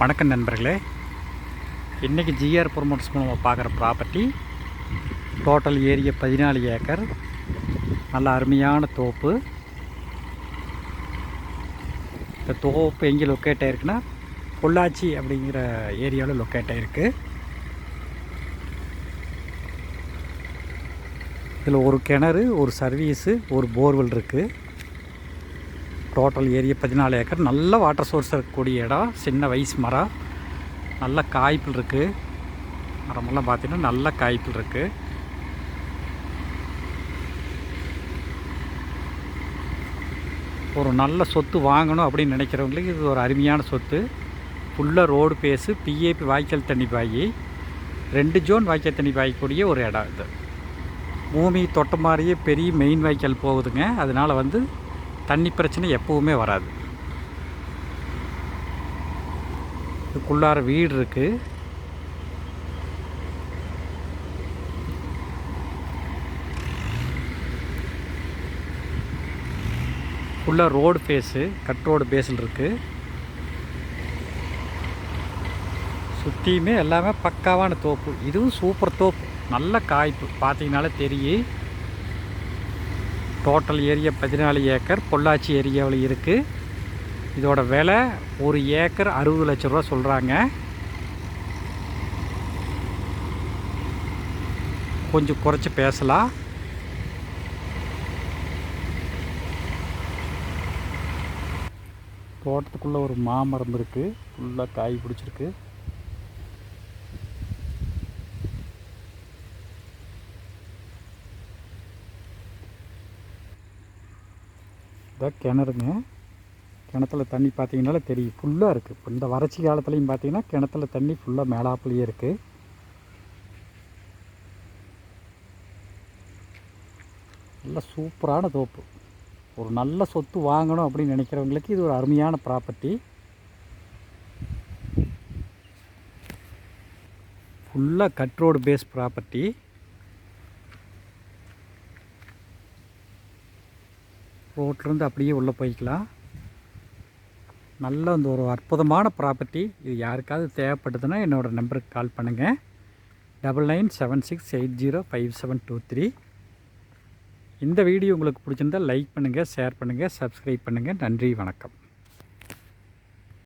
வணக்கம் நண்பர்களே. இன்றைக்கி ஜிஆர் ப்ரொமோட்ஸ் மூலமாக பார்க்குற ப்ராப்பர்ட்டி டோட்டல் ஏரியா பதினாலு ஏக்கர் நல்ல அருமையான தோப்பு. இந்த தோப்பு எங்கே லொக்கேட் ஆகிருக்குன்னா பொள்ளாச்சி அப்படிங்கிற ஏரியாவில் லொக்கேட் ஆகிருக்கு இதில் ஒரு கிணறு ஒரு சர்வீஸு ஒரு போர்வெல் இருக்குது டோட்டல் ஏரியா பதினாலு ஏக்கர். நல்ல வாட்டர் சோர்ஸ் இருக்கக்கூடிய இடம். சின்ன வயசு மரம் நல்ல காய்ப்பில் இருக்குது மரமெல்லாம் பார்த்தீங்கன்னா நல்ல காய்ப்பில் இருக்குது ஒரு நல்ல சொத்து வாங்கணும் அப்படின்னு நினைக்கிறவங்களுக்கு இது ஒரு அருமையான சொத்து. ஃபுல்லாக ரோடு பேஸு பிஏபி வாய்க்கால் தண்ணி பாயி. ரெண்டு ஜோன் வாய்க்கால் தண்ணி பாயக்கூடிய ஒரு இடம் இது. பூமி தொட்ட மாதிரியே பெரிய மெயின் வாய்க்கால் போகுதுங்க. அதனால் வந்து தண்ணி பிரச்சனை எப்போவுமே வராது. இதுக்குள்ளார வீடு இருக்குது உள்ளே ரோடு ஃபேஸு கட் ரோடு பேஸில் இருக்குது சுற்றியுமே எல்லாமே பக்காவான தோப்பு. இதுவும் சூப்பர் தோப்பு. நல்ல காய்ப்பு. பார்த்தீங்கனாலே தெரியும். டோட்டல் ஏரியா பதினாலு ஏக்கர் பொள்ளாச்சி ஏரியாவில் இருக்குது இதோட விலை ஒரு ஏக்கர் அறுபது லட்ச ரூபா சொல்கிறாங்க கொஞ்சம் குறைச்சி பேசலாம். தோட்டத்துக்குள்ளே ஒரு மாமரம் இருக்குது ஃபுல்லாக காய் பிடிச்சிருக்கு. இதான் கிணறுங்க. கிணத்துல தண்ணி பார்த்தீங்கனால தெரியும். ஃபுல்லாக இருக்குது இப்போ இந்த வறட்சி காலத்துலேயும் பார்த்தீங்கன்னா கிணத்துல தண்ணி ஃபுல்லாக மேலாப்புலேயே இருக்குது நல்ல சூப்பரான தோப்பு. ஒரு நல்ல சொத்து வாங்கணும் அப்படின்னு நினைக்கிறவங்களுக்கு இது ஒரு அருமையான ப்ராப்பர்ட்டி ஃபுல்லாக கட் ரோடு பேஸ் ப்ராப்பர்ட்டி ரோட்லேருந்து அப்படியே உள்ளே போய்க்கலாம். நல்ல அந்த ஒரு அற்புதமான ப்ராப்பர்ட்டி இது யாருக்காவது தேவைப்பட்டதுன்னா என்னோடய நம்பருக்கு கால் பண்ணுங்கள் double nine seven six eight zero five seven two three இந்த வீடியோ உங்களுக்கு பிடிச்சிருந்தால் லைக் பண்ணுங்கள் ஷேர் பண்ணுங்கள் சப்ஸ்கிரைப் பண்ணுங்கள் நன்றி வணக்கம்.